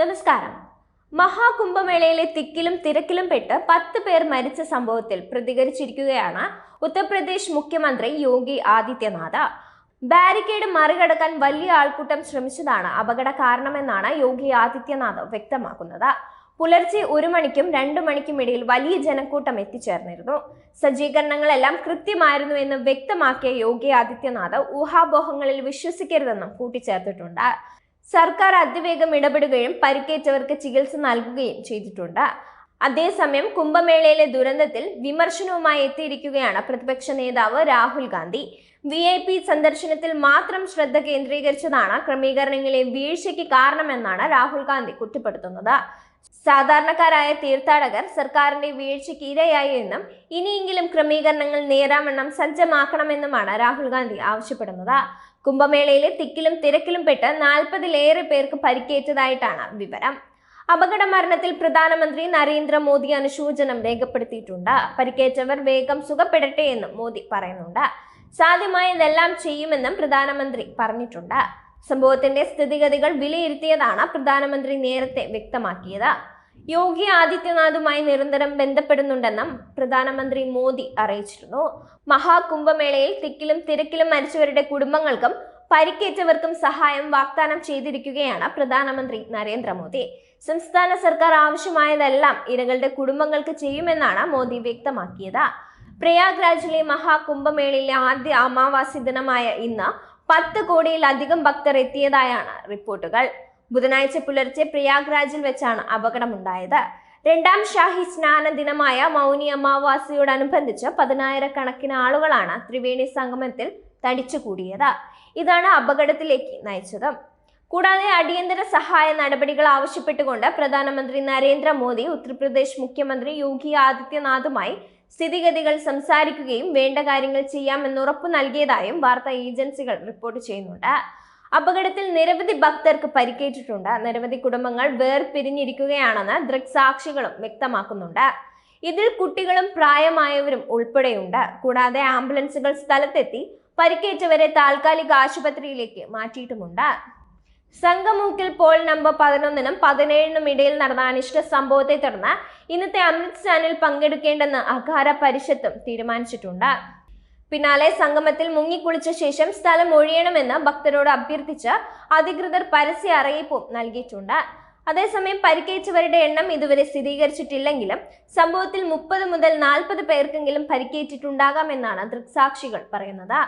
നമസ്കാരം. മഹാകുംഭമേളയിലെ തിക്കിലും തിരക്കിലും പെട്ട് പത്ത് പേർ മരിച്ച സംഭവത്തിൽ പ്രതികരിച്ചിരിക്കുകയാണ് ഉത്തർപ്രദേശ് മുഖ്യമന്ത്രി യോഗി ആദിത്യനാഥ്. ബാരിക്കേഡ് മറികടക്കാൻ വലിയ ആൾക്കൂട്ടം ശ്രമിച്ചതാണ് അപകട കാരണമെന്നാണ് യോഗി ആദിത്യനാഥ് വ്യക്തമാക്കുന്നത്. പുലർച്ചെ ഒരു മണിക്കും രണ്ടു മണിക്കും ഇടയിൽ വലിയ ജനക്കൂട്ടം എത്തിച്ചേർന്നിരുന്നു. സജ്ജീകരണങ്ങളെല്ലാം കൃത്യമായിരുന്നു എന്ന് വ്യക്തമാക്കിയ യോഗി ആദിത്യനാഥ് ഊഹാപോഹങ്ങളിൽ വിശ്വസിക്കരുതെന്നും കൂട്ടിച്ചേർത്തിട്ടുണ്ട്. സർക്കാർ അതിവേഗം ഇടപെടുകയും പരിക്കേറ്റവർക്ക് ചികിത്സ നൽകുകയും ചെയ്തിട്ടുണ്ട്. അതേസമയം കുംഭമേളയിലെ ദുരന്തത്തിൽ വിമർശനവുമായി എത്തിയിരിക്കുകയാണ് പ്രതിപക്ഷ നേതാവ് Rahul Gandhi. V I P സന്ദർശനത്തിൽ മാത്രം ശ്രദ്ധ കേന്ദ്രീകരിച്ചതാണ് ക്രമീകരണങ്ങളിലെ വീഴ്ചയ്ക്ക് കാരണമെന്നാണ് രാഹുൽ ഗാന്ധി കുറ്റപ്പെടുത്തുന്നത്. സാധാരണക്കാരായ തീർത്ഥാടകർ സർക്കാരിന്റെ വീഴ്ചയ്ക്ക് ഇരയായി എന്നും ഇനിയെങ്കിലും ക്രമീകരണങ്ങൾ നേരാവണ്ണം സജ്ജമാക്കണമെന്നുമാണ് രാഹുൽ ഗാന്ധി ആവശ്യപ്പെടുന്നത്. കുംഭമേളയിലെ തിക്കിലും തിരക്കിലും പെട്ട് നാൽപ്പതിലേറെ പേർക്ക് പരിക്കേറ്റതായിട്ടാണ് വിവരം. അപകട മരണത്തിൽ പ്രധാനമന്ത്രി നരേന്ദ്രമോദി അനുശോചനം രേഖപ്പെടുത്തിയിട്ടുണ്ട്. പരിക്കേറ്റവർ വേഗം സുഖപ്പെടട്ടെ എന്നും മോദി പറയുന്നുണ്ട്. സാധ്യമായതെല്ലാം ചെയ്യുമെന്നും പ്രധാനമന്ത്രി പറഞ്ഞിട്ടുണ്ട്. സംഭവത്തിന്റെ സ്ഥിതിഗതികൾ വിലയിരുത്തിയതാണ് പ്രധാനമന്ത്രി നേരത്തെ വ്യക്തമാക്കിയത്. യോഗി ആദിത്യനാഥുമായി നിരന്തരം ബന്ധപ്പെടുന്നുണ്ടെന്നും പ്രധാനമന്ത്രി മോദി അറിയിച്ചിരുന്നു. മഹാകുംഭമേളയിൽ തിക്കിലും തിരക്കിലും മരിച്ചവരുടെ കുടുംബങ്ങൾക്കും പരിക്കേറ്റവർക്കും സഹായം വാഗ്ദാനം ചെയ്തിരിക്കുകയാണ് പ്രധാനമന്ത്രി നരേന്ദ്രമോദി. സംസ്ഥാന സർക്കാർ ആവശ്യമായതെല്ലാം ഇരകളുടെ കുടുംബങ്ങൾക്ക് ചെയ്യുമെന്നാണ് മോദി വ്യക്തമാക്കിയത്. പ്രയാഗ്രാജിലെ മഹാകുംഭമേളയിലെ ആദ്യ അമാവാസി ദിനമായ ഇന്ന് പത്ത് കോടിയിലധികം ഭക്തർ എത്തിയതായാണ് റിപ്പോർട്ടുകൾ. ബുധനാഴ്ച പുലർച്ചെ പ്രയാഗ്രാജിൽ വെച്ചാണ് അപകടമുണ്ടായത്. രണ്ടാം ഷാഹി സ്നാന ദിനമായ മൗനി അമാവാസിയോടനുബന്ധിച്ച് പതിനായിരക്കണക്കിന് ആളുകളാണ് ത്രിവേണി സംഗമത്തിൽ തടിച്ചുകൂടിയത്. ഇതാണ് അപകടത്തിലേക്ക് നയിച്ചത്. കൂടാതെ അടിയന്തര സഹായ നടപടികൾ ആവശ്യപ്പെട്ടുകൊണ്ട് പ്രധാനമന്ത്രി നരേന്ദ്രമോദി ഉത്തർപ്രദേശ് മുഖ്യമന്ത്രി യോഗി ആദിത്യനാഥുമായി സ്ഥിതിഗതികൾ സംസാരിക്കുകയും വേണ്ട കാര്യങ്ങൾ ചെയ്യാമെന്ന് ഉറപ്പു നൽകിയതായും വാർത്താ ഏജൻസികൾ റിപ്പോർട്ട് ചെയ്യുന്നുണ്ട്. അപകടത്തിൽ നിരവധി ഭക്തർക്ക് പരിക്കേറ്റിട്ടുണ്ട്. നിരവധി കുടുംബങ്ങൾ വേർപിരിഞ്ഞിരിക്കുകയാണെന്ന് ദൃക്സാക്ഷികളും വ്യക്തമാക്കുന്നുണ്ട്. ഇതിൽ കുട്ടികളും പ്രായമായവരും ഉൾപ്പെടെയുണ്ട്. കൂടാതെ ആംബുലൻസുകൾ സ്ഥലത്തെത്തി പരിക്കേറ്റവരെ താൽക്കാലിക ആശുപത്രിയിലേക്ക് മാറ്റിയിട്ടുമുണ്ട്. സംഗമൂക്കിൽ പോൾ നമ്പർ പതിനൊന്നിനും പതിനേഴിനും ഇടയിൽ നടന്ന അനിഷ്ട സംഭവത്തെ തുടർന്ന് ഇന്നത്തെ അമൃത് ചാനൽ പങ്കെടുക്കേണ്ടെന്ന് അഖാര പരിഷത്തും തീരുമാനിച്ചിട്ടുണ്ട്. പിന്നാലെ സംഗമത്തിൽ മുങ്ങിക്കുളിച്ച ശേഷം സ്ഥലം ഒഴിയണമെന്ന് ഭക്തരോട് അഭ്യർത്ഥിച്ച് അധികൃതർ പരസ്യ അറിയിപ്പും നൽകിയിട്ടുണ്ട്. അതേസമയം പരിക്കേറ്റവരുടെ എണ്ണം ഇതുവരെ സ്ഥിരീകരിച്ചിട്ടില്ലെങ്കിലും സംഭവത്തിൽ മുപ്പത് മുതൽ നാൽപ്പത് പേർക്കെങ്കിലും പരിക്കേറ്റിട്ടുണ്ടാകാമെന്നാണ് ദൃക്സാക്ഷികൾ പറയുന്നത്.